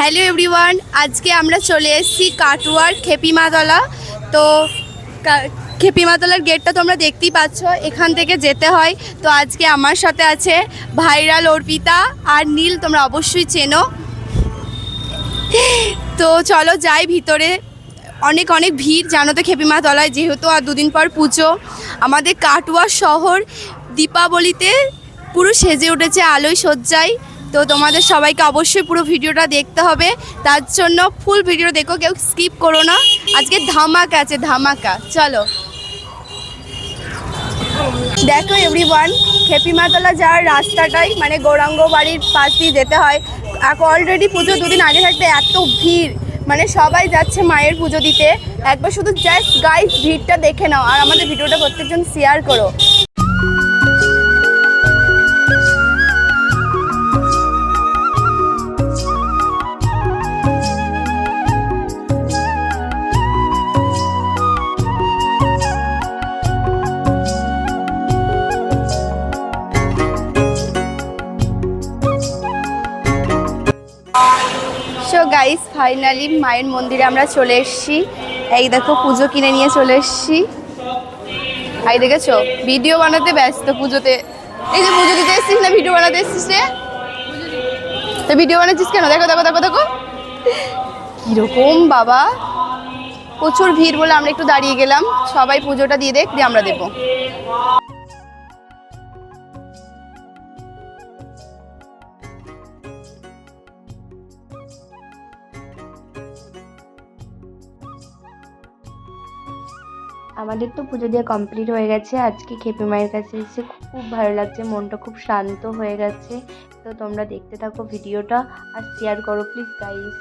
Hello everyone, আজকে আমরা চলে এসেছি কাটুয়ার খেপিমাতলা। তো খেপিমাতলার গেটটা তোমরা দেখতেই পাচ্ছ, এখান থেকে যেতে হয়। তো আজকে আমার সাথে আছে ভাইরাল অর্পিতা আর নীল, তোমরা অবশ্যই চেনো। তো চলো যাই ভিতরে। অনেক অনেক ভিড়, জানো তো খেপিমাতলায়, যেহেতু আর দুদিন পর পুজো। আমাদের কাটুয়া শহর দীপাবলিতে পুরো সেজে উঠেছে আলোয় সজ্জায়। তো তোমাদের সবাইকে অবশ্যই পুরো ভিডিওটা দেখতে হবে। তার জন্য ফুল ভিডিও দেখো, কেউ স্কিপ করো না। আজকে ধামাকা আছে, ধামাকা। চলো। দেখো এভরিওয়ান খেপিমাতলা যাওয়ার রাস্তাটাই মানে গৌরাঙ্গ বাড়ির পাশ দিয়ে যেতে হয়। অলরেডি পুজো দুদিন আগে থাকতে এত ভিড়। মানে সবাই যাচ্ছে মায়ের পুজো দিতে। একবার শুধু জাস্ট গাইস ভিড়টা দেখে নাও। আর আমাদের ভিডিওটা প্রত্যেকজন শেয়ার করো। সো গাইস, ফাইনালি মায়ের মন্দিরে আমরা চলে এসেছি। এই দেখো, পুজো কিনে নিয়ে চলে এসেছি। এই দেখেছ? ভিডিও বানাতে ব্যস্ত পুজোতে। এই যে পুজো দিতে এসেছিস না, ভিডিও বানাতে এসেছিস রে? তো ভিডিও বানাচ্ছিস কেন? দেখো দেখো দেখো দেখো। কীরকম বাবা। প্রচুর ভিড় বলে আমরা একটু দাঁড়িয়ে গেলাম। সবাই পুজোটা দিয়ে দেখ, দিয়ে আমরা দেবো। আমাদের তো পুজো দিয়ে কমপ্লিট হয়ে গেছে। আজকে খেপি মায়ের কাছে এসে খুব ভালো লাগছে, মনটা খুব শান্ত হয়ে গেছে। তো তোমরা দেখতে থাকো ভিডিওটা আর শেয়ার করো প্লিজ গাইস